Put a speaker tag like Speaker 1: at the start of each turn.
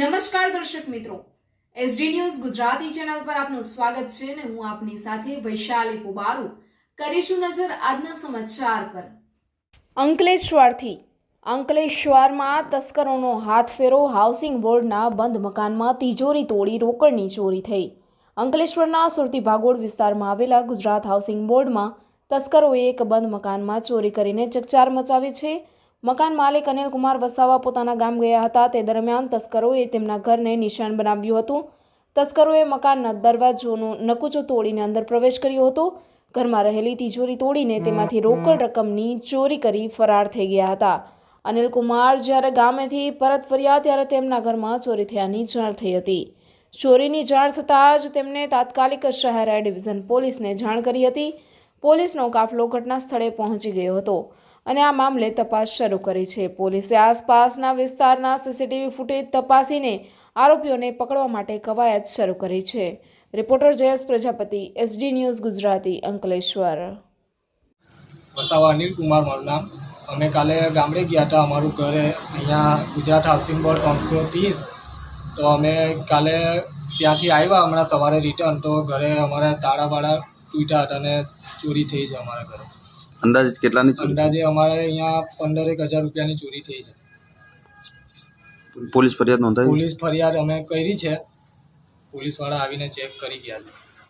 Speaker 1: નમસ્કાર દર્શક મિત્રો. એસડી ન્યૂઝ ગુજરાતી ચેનલ પર આપનું સ્વાગત છે અને હું આપની સાથે વૈશાલી પુબારુ. કરીશું નજર આજના સમાચાર પર. અંકલેશ્વરથી. અંકલેશ્વરમાં તસ્કરોનો હાથફેરો હાઉસિંગ બોર્ડના બંધ મકાનમાં તિજોરી તોડી રોકડની ચોરી થઈ. અંકલેશ્વરના સુરતી ભાગોળ વિસ્તારમાં આવેલા ગુજરાત હાઉસિંગ બોર્ડમાં તસ્કરોએ એક બંધ મકાનમાં ચોરી કરીને ચકચાર મચાવી છે. મકાન માલિક અનિલકુમાર વસાવા પોતાના ગામ ગયા હતા. તે દરમિયાન તસ્કરોએ તેમના ઘરને નિશાન બનાવ્યું હતું. તસ્કરોએ મકાનના દરવાજોનું નકુચો તોડીને અંદર પ્રવેશ કર્યો હતો. ઘરમાં રહેલી તિજોરી તોડીને તેમાંથી રોકડ રકમની ચોરી કરી ફરાર થઈ ગયા હતા. અનિલકુમાર જ્યારે ગામેથી પરત ફર્યા ત્યારે તેમના ઘરમાં ચોરી થયાની જાણ થઈ હતી. ચોરીની જાણ થતાં જ તેમને તાત્કાલિક શહેર ડિવિઝન પોલીસને જાણ કરી હતી. પોલીસનો કાફલો ઘટના સ્થળે પહોંચી ગયો હતો. અને આ મામલે તપાસ શરૂ કરી છે. પોલીસે આસપાસના વિસ્તારના સીસીટીવી ફૂટેજ તપાસીને આરોપીઓને પકડવા માટે કવાયત શરૂ કરી છે. Reporter Jayesh Prajapati, SD news Gujarati, Ankleshwar.
Speaker 2: Vasava, Anil Kumar મારું નામ. અમે કાલે ગામડે ગયા હતા. અમારું ઘરે અહીંયા ગુજરાત હાઉસિંગ બોર્ડ ત્રણસો ત્રીસ. તો અમે કાલે ત્યાંથી આવ્યા. હમણાં સવારે રિટર્ન તો ઘરે અમારા તાળાવાળા તૂટ્યા હતા અને ચોરી થઈ છે અમારા ઘરે.
Speaker 3: અંદાજે કેટલાની
Speaker 2: અંદાજે અમારે અહીંયા પંદરેક હજાર રૂપિયાની ચોરી થઈ છે.
Speaker 3: પોલીસ ફરિયાદ નોંધાવી
Speaker 2: પોલીસ ફરિયાદ અમે કરી છે. પોલીસવાળા આવીને ચેક કરી ગયા છે.